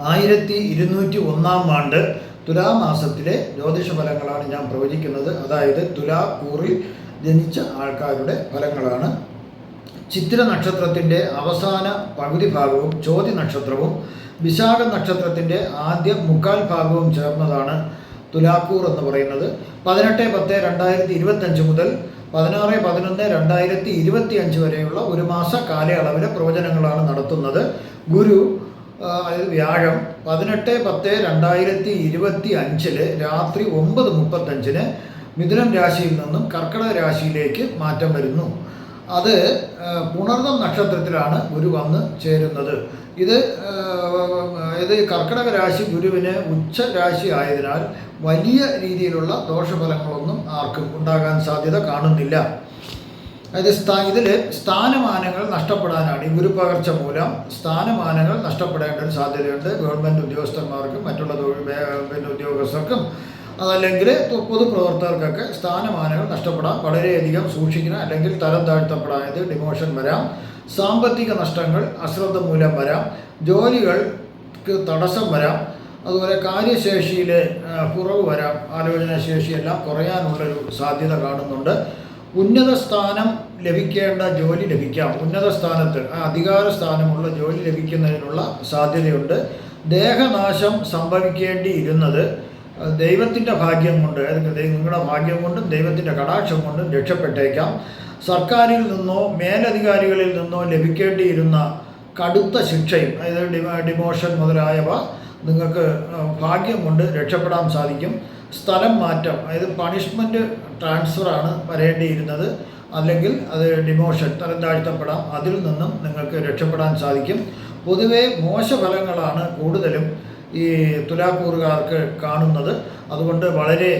ആയിരത്തി ഇരുന്നൂറ്റി ഒന്നാം ആണ്ട് തുലാമാസത്തിലെ ജ്യോതിഷ ഫലങ്ങളാണ് ഞാൻ പ്രവചിക്കുന്നത്. അതായത് തുലാക്കൂറിൽ ജനിച്ച ആൾക്കാരുടെ ഫലങ്ങളാണ്. ചിത്ര നക്ഷത്രത്തിന്റെ അവസാന പകുതി ഭാഗവും ചോതി നക്ഷത്രവും വിശാഖ നക്ഷത്രത്തിന്റെ ആദ്യ മുക്കാൽ ഭാഗവും ചേർന്നതാണ് തുലാക്കൂർ എന്ന് പറയുന്നത്. പതിനെട്ട് പത്ത് രണ്ടായിരത്തി ഇരുപത്തഞ്ച് മുതൽ പതിനാറ് പതിനൊന്ന് രണ്ടായിരത്തി ഇരുപത്തി അഞ്ച് വരെയുള്ള ഒരു മാസ കാലയളവിലെ പ്രവചനങ്ങളാണ് നടത്തുന്നത്. ഗുരു അതായത് വ്യാഴം പതിനെട്ട് പത്ത് രണ്ടായിരത്തി ഇരുപത്തി അഞ്ചിൽ രാത്രി ഒമ്പത് മുപ്പത്തഞ്ചിന് മിഥുനം രാശിയിൽ നിന്നും കർക്കിടക രാശിയിലേക്ക് മാറ്റം വരുന്നു. അത് പുണർന്നം നക്ഷത്രത്തിലാണ് ഗുരു വന്ന് ചേരുന്നത്. ഇത് ഇത് കർക്കിടക രാശി ഗുരുവിന് ഉച്ച രാശി ആയതിനാൽ വലിയ രീതിയിലുള്ള ദോഷഫലങ്ങളൊന്നും ആർക്കും ഉണ്ടാകാൻ സാധ്യത കാണുന്നില്ല. അതായത് സ്ഥാ ഇതിൽ സ്ഥാനമാനങ്ങൾ നഷ്ടപ്പെടാനാണ് ഈ ഗുരുപകർച്ച മൂലം സ്ഥാനമാനങ്ങൾ നഷ്ടപ്പെടേണ്ട ഒരു സാധ്യതയുണ്ട്. ഗവൺമെന്റ് ഉദ്യോഗസ്ഥന്മാർക്കും മറ്റുള്ള പിന്നെ ഉദ്യോഗസ്ഥർക്കും അതല്ലെങ്കിൽ പൊതുപ്രവർത്തകർക്കൊക്കെ സ്ഥാനമാനങ്ങൾ നഷ്ടപ്പെടാം. വളരെയധികം സൂക്ഷിക്കണം. അല്ലെങ്കിൽ തരം താഴ്ത്തപ്പെടാതെ ഡിമോഷൻ വരാം. സാമ്പത്തിക നഷ്ടങ്ങൾ അശ്രദ്ധ മൂലം വരാം. ജോലികൾക്ക് തടസ്സം വരാം. അതുപോലെ കാര്യശേഷിയിൽ കുറവ് വരാം. ആലോചനാശേഷിയെല്ലാം കുറയാനുള്ളൊരു സാധ്യത കാണുന്നുണ്ട്. ഉന്നത സ്ഥാനം ലഭിക്കേണ്ട ജോലി ലഭിക്കാം. ഉന്നത സ്ഥാനത്ത് അധികാര സ്ഥാനമുള്ള ജോലി ലഭിക്കുന്നതിനുള്ള സാധ്യതയുണ്ട്. ദേഹനാശം സംഭവിക്കേണ്ടിയിരുന്നത് ദൈവത്തിന്റെ ഭാഗ്യം കൊണ്ട് നിങ്ങളുടെ ഭാഗ്യം കൊണ്ടും ദൈവത്തിന്റെ കടാക്ഷം കൊണ്ടും രക്ഷപ്പെട്ടേക്കാം. സർക്കാരിൽ നിന്നോ മേലധികാരികളിൽ നിന്നോ ലഭിക്കേണ്ടിയിരുന്ന കടുത്ത ശിക്ഷയും അതായത് ഡിമോഷൻ മുതലായവ നിങ്ങൾക്ക് ഭാഗ്യം കൊണ്ട് രക്ഷപ്പെടാൻ സാധിക്കും. സ്ഥലം മാറ്റം അതായത് പണിഷ്മെന്റ് ട്രാൻസ്ഫറാണ് വരേണ്ടിയിരുന്നത്. അല്ലെങ്കിൽ അത് ഡിമോഷൻ തരം താഴ്ത്തപ്പെടാം അതിൽ നിന്നും നിങ്ങൾക്ക് രക്ഷപ്പെടാൻ സാധിക്കും. പൊതുവേ മോശഫലങ്ങളാണ് കൂടുതലും ഈ തുലാക്കൂറുകാർക്ക് കാണുന്നത്. അതുകൊണ്ട് വളരെ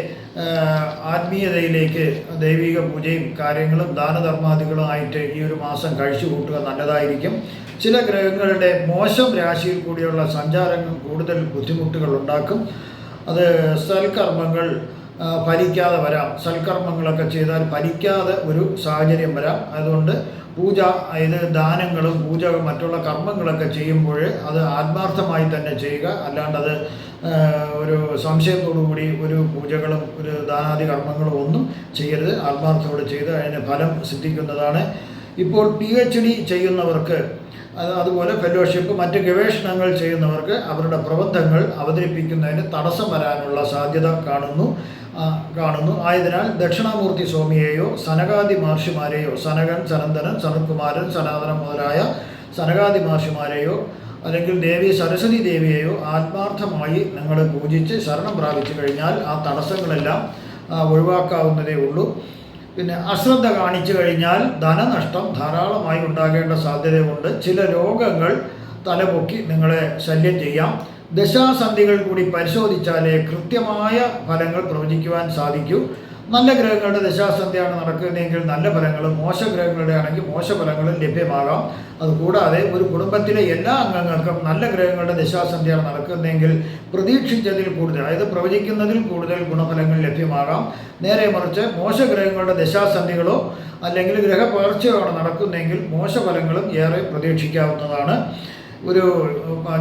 ആത്മീയതയിലേക്ക് ദൈവിക പൂജയും കാര്യങ്ങളും ദാനധർമാദികളും ആയിട്ട് ഈ ഒരു മാസം കഴിച്ചു കൂട്ടുക നല്ലതായിരിക്കും. ചില ഗ്രഹങ്ങളുടെ മോശം രാശിയിൽ കൂടിയുള്ള സഞ്ചാരങ്ങൾ കൂടുതൽ ബുദ്ധിമുട്ടുകൾ ഉണ്ടാക്കും. അത് സൽക്കർമ്മങ്ങൾ ഫലിക്കാതെ വരാം. സൽക്കർമ്മങ്ങളൊക്കെ ചെയ്താൽ ഫലിക്കാതെ ഒരു സാഹചര്യം വരാം. അതുകൊണ്ട് പൂജ ഇത് ദാനങ്ങളും പൂജ മറ്റുള്ള കർമ്മങ്ങളൊക്കെ ചെയ്യുമ്പോൾ അത് ആത്മാർത്ഥമായി തന്നെ ചെയ്യുക. അല്ലാണ്ട് അത് ഒരു സംശയത്തോടു കൂടി ഒരു പൂജകളും ഒരു ദാനാദി കർമ്മങ്ങളും ഒന്നും ചെയ്യരുത്. ആത്മാർത്ഥത്തോടെ ചെയ്ത് അതിന് ഫലം സിദ്ധിക്കുന്നതാണ്. ഇപ്പോൾ പി എച്ച് ഡി ചെയ്യുന്നവർക്ക് അതുപോലെ ഫെലോഷിപ്പ് മറ്റ് ഗവേഷണങ്ങൾ ചെയ്യുന്നവർക്ക് അവരുടെ പ്രബന്ധങ്ങൾ അവതരിപ്പിക്കുന്നതിന് തടസ്സം വരാനുള്ള സാധ്യത കാണുന്നു. കാണുന്നു. ആയതിനാൽ ദക്ഷിണാമൂർത്തി സ്വാമിയെയോ സനകാദി മഹർഷിമാരെയോ സനകൻ സനന്ദനൻ സനത്കുമാരൻ സനാതനൻ മുതലായ സനകാദി മഹർഷിമാരെയോ അല്ലെങ്കിൽ ദേവി സരസ്വതി ദേവിയെയോ ആത്മാർത്ഥമായി നിങ്ങൾ പൂജിച്ച് ശരണം പ്രാപിച്ചു കഴിഞ്ഞാൽ ആ തടസ്സങ്ങളെല്ലാം ഒഴിവാക്കാവുന്നതേ ഉള്ളൂ. പിന്നെ അശ്രദ്ധ കാണിച്ചു കഴിഞ്ഞാൽ ധനനഷ്ടം ധാരാളമായി ഉണ്ടാകേണ്ട സാധ്യതയുണ്ട്. ചില രോഗങ്ങൾ തലപൊക്കി നിങ്ങളെ ശല്യം ചെയ്യാം. ദശാസന്ധികൾ കൂടി പരിശോധിച്ചാലേ കൃത്യമായ ഫലങ്ങൾ പ്രവചിക്കുവാൻ സാധിക്കൂ. നല്ല ഗ്രഹങ്ങളുടെ ദശാസന്ധിയാണ് നടക്കുന്നതെങ്കിൽ നല്ല ഫലങ്ങളും മോശ ഗ്രഹങ്ങളുടെ ആണെങ്കിൽ മോശ ഫലങ്ങളും ലഭ്യമാകാം. അതുകൂടാതെ ഒരു കുടുംബത്തിലെ എല്ലാ അംഗങ്ങൾക്കും നല്ല ഗ്രഹങ്ങളുടെ ദശാസന്ധിയാണ് നടക്കുന്നതെങ്കിൽ പ്രതീക്ഷിച്ചതിൽ കൂടുതൽ അതായത് പ്രവചിക്കുന്നതിൽ കൂടുതൽ ഗുണഫലങ്ങൾ ലഭ്യമാകാം. നേരെ മറിച്ച് മോശ ഗ്രഹങ്ങളുടെ ദശാസന്ധികളോ അല്ലെങ്കിൽ ഗ്രഹപകർച്ചയോ ആണ് നടക്കുന്നതെങ്കിൽ മോശഫലങ്ങളും ഏറെ പ്രതീക്ഷിക്കാവുന്നതാണ്. ഒരു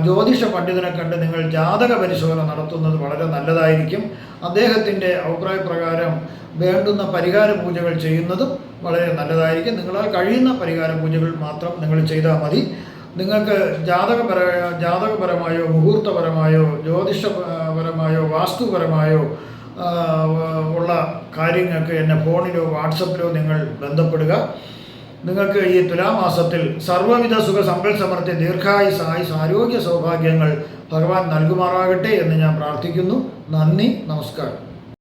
ജ്യോതിഷ പണ്ഡിതനെ കണ്ട് നിങ്ങൾ ജാതക പരിശോധന നടത്തുന്നത് വളരെ നല്ലതായിരിക്കും. അദ്ദേഹത്തിന്റെ അഭിപ്രായപ്രകാരം വേണ്ടുന്ന പരിഹാര പൂജകൾ ചെയ്യുന്നതും വളരെ നല്ലതായിരിക്കും. നിങ്ങളാൽ കഴിയുന്ന പരിഹാര പൂജകൾ മാത്രം നിങ്ങൾ ചെയ്താൽ മതി. നിങ്ങൾക്ക് ജാതകപര ജാതകപരമായോ മുഹൂർത്തപരമായോ ജ്യോതിഷപരമായോ വാസ്തുപരമായോ ഉള്ള കാര്യങ്ങൾക്ക് എന്നെ ഫോണിലോ വാട്സപ്പിലോ നിങ്ങൾ ബന്ധപ്പെടുക. നിങ്ങൾക്ക് ഈ തുലാമാസത്തിൽ സർവവിധ സുഖ സമ്പൽ സമൃദ്ധി ദീർഘായുസ് ആയുസ് ആരോഗ്യ സൗഭാഗ്യങ്ങൾ ഭഗവാൻ നൽകുമാറാകട്ടെ എന്ന് ഞാൻ പ്രാർത്ഥിക്കുന്നു. നന്ദി നമസ്കാരം.